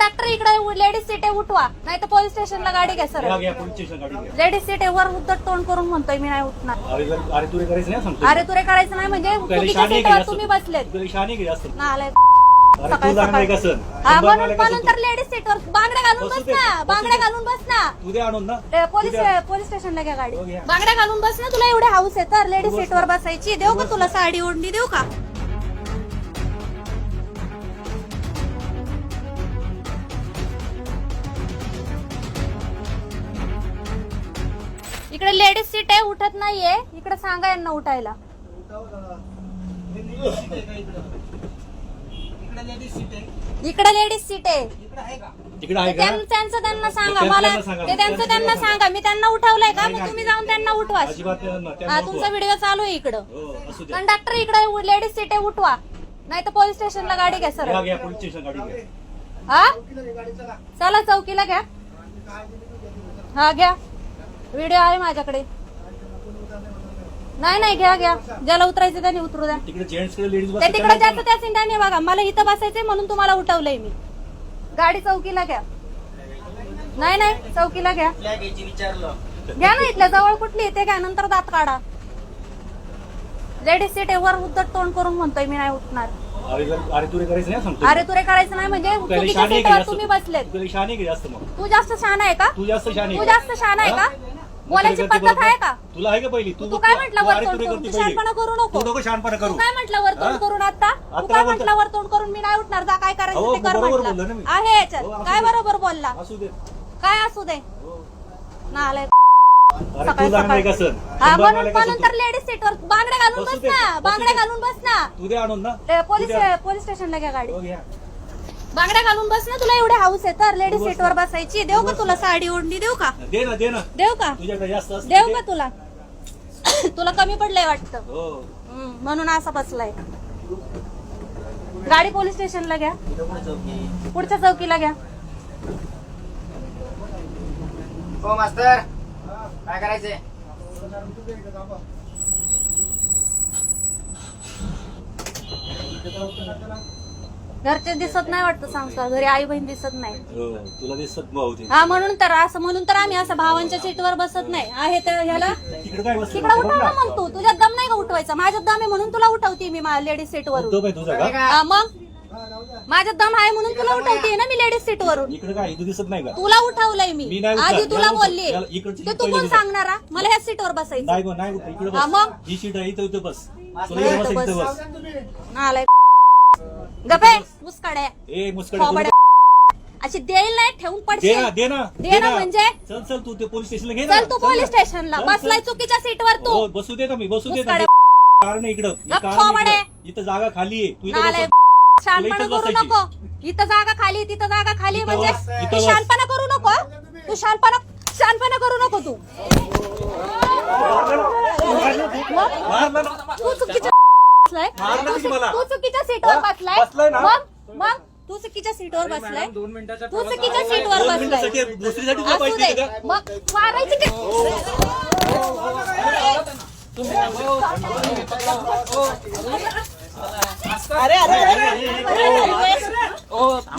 Conductor इकडे ladies seat आहे उठवा. नाही तर पोलीस स्टेशनला गाडी घ्या सर लेडीज सीट आहे वर उद्धट तोंड करून म्हणतोय मी नाही उठणार. अरे तुरे करायचं नाही म्हणजे चुकीच्या सीटवर तुम्ही बसलेत. हा म्हणून म्हणून तर लेडीज सीटवर बांगड्या घालून बसू ना बांगड्या. घालून बस ना. पोलीस. पोलीस स्टेशनला घ्या गाडी. हो. बांगड्या घालून बस ना तुला एवढे हाऊस आहे तर लेडीज सीटवर बसायची. देऊ का तुला साडी ओढणी? देऊ का? इकडे लेडीज सीट आहे उठत नाहीये. इकडे सांगा यांना उठायला. इकडे लेडीज सीट आहे. ते त्यां- त्यांचं त्यांना सांगा त्यांचं मला त्यांना सांगा. ते त्यांचं त्यांना सांगा. मी त्यांना उठवलंय का? मग तुम्ही जाऊन त्यांना उठवा. अजिबात त्यांना- त्यांना हा उठवा. तुमचा व्हिडिओ चालू आहे इकडं. हो असू कंडक्टर इकडे लेडीज सीट आहे उठवा. नाही तर पोलीस स्टेशनला गाडी घ्या सर घ्या घ्या पोलीस स्टेशन गाडी घ्या. हा? चला चौकीला घ्या. हा घ्या. व्हिडिओ आहे माझ्याकडे. नाही नाही घ्या घ्या. ज्याला उतरायचं त्याने उतरू द्या. तिकडे जेंट्सकडे लेडीज ते तिकडे ज्याचं त्या सिंधाने बघा. मला इथं बसायचंय म्हणून तुम्हाला उठवलंय मी. गाडी चौकीला घ्या. नाही नाही चौकीला घ्या. घ्या ना इथल्या जवळ कुठली येते घ्या नंतर दात काढा. लेडीज सीट वर उद्धट तोंड करून म्हणतोय मी नाही उठणार. अरे जर अरे तुला करायचं नाही सांगतो अरे तुरे करायचं नाही म्हणजे चुकीच्या सीटवर तुम्ही बसलेत. तू जास्त शहाणा आहे का? तू जास्त शाने तू जास्त शहाणा आहे का? बोलायची पद्धत आहे का? तुला आहे का पहिली? तू काय म्हटलं तू वर अरे तोंड तुरे करून तू. शहाणपणा करू नको. तू नको शहाणपणा करू. काय म्हटलं वर तोंड हा? करून आता? तू काय म्हटलं वर तोंड करून मी नाही उठणार? जा काय करायचं ते कर म्हटलं. आहे याच्यात हो, काय. बरोबर बोलला? असू दे. काय असू दे? नालाय अरे तू सकाळी. सकाळी. हा म्हणून म्हणून तर? लेडीज सीटवर बांगड्या घालून बसू ना बांगड्या. घालून बस ना. पोलीस. पोलीस स्टेशनला घ्या गाडी. हो. बांगड्या घालून बस ना तुला एवढे हाऊस आहे तर. लेडीज सीटवर बसायची. देऊ का तुला साडी ओढणी? देऊ का? दे ना दे ना. देऊ का? तुझ्याकडे जास्त असते देऊ. का तुला? तुला कमी पडलंय वाटतं. हो. हम्म, म्हणून असा बसलाय. गाडी पोलीस स्टेशनला घ्या. पुढच्या चौकीला घ्या. हो मास्तर. काय करायचंय? घरचे दिसत नाही वाटतं सांगतो. घरी आई बहीण दिसत नाही. हो तुला दिसत हा म्हणून तर असं म्हणून तर आम्ही असं भावांच्या सीटवर बसत नाही. आहे तर ह्याला तिकडे काय बसलं? तिकडे उठव ना मग तू. तुझ्यात दम नाही का उठवायचा? माझ्यात दम आहे म्हणून तुला उठवते मी लेडीज तुझा का? हा मग? माझ्यात दम आहे म्हणून तुला उठवते ना मी लेडीज इकडे काय? इथं दिसत नाही का? तुला उठवलंय मी. मी नाही. आधी तुला याला उठव. बोलली याला इकडची ते सीट तू पहिली कोण. सांगणार? मला ह्या सीटवर बसायचं नाही गो नाही इकडे हा, बस. मग? ही सीट आहे इथं इथं बस. तुला इथं इथं बस इथं बस. बस. नालाय गपे मुस्काड्या ए मुस्कडे. अशी देईल नाही ठेवून दे पडशील दे ना दे ना म्हणजे? चल चल तू ते पोलीस स्टेशनला घे ना चल तू चल पोलीस ना. स्टेशनला चल, बसलाय. चुकीच्या सीटवर तू हो बसू दे ना मी बसू दे ना मुस्काड्या. कारण इकडं हे कारण. इथं जागा खाली आहे तू इथं नालाय बस. शानपणा इथंच करू बसायची. नको इथं जागा खाली तिथं जागा खाली इथं म्हणजे इथं तू बस. शानपणा करू नको हा? तू शानपणा शानपणा करू नको तू मारलं ना. तू चुकीच्या बसलाय मारलं की मला? तू चुकीच्या सीटवर हा? बसलाय बसलाय ना? मग मग तू चुकीच्या सीटवर बसलाय तू चुकीच्या सीटवर दोन बसलाय मिनिटासाठी दुसरीसाठी तुला असू पैसे दे देते का मग मारायची की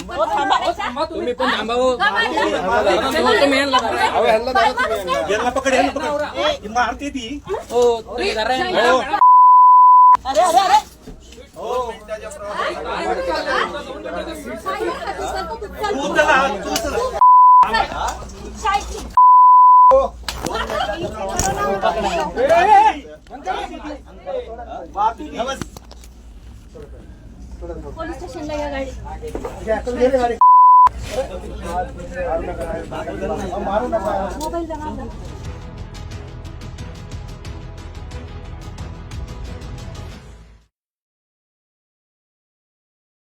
तुम्ही पण थांबा हो. यांना पकड यांना पकड ही मारते ती हो तुम्ही जरा चला तू चला पोलीस स्टेशनला या गाडी मोबाईल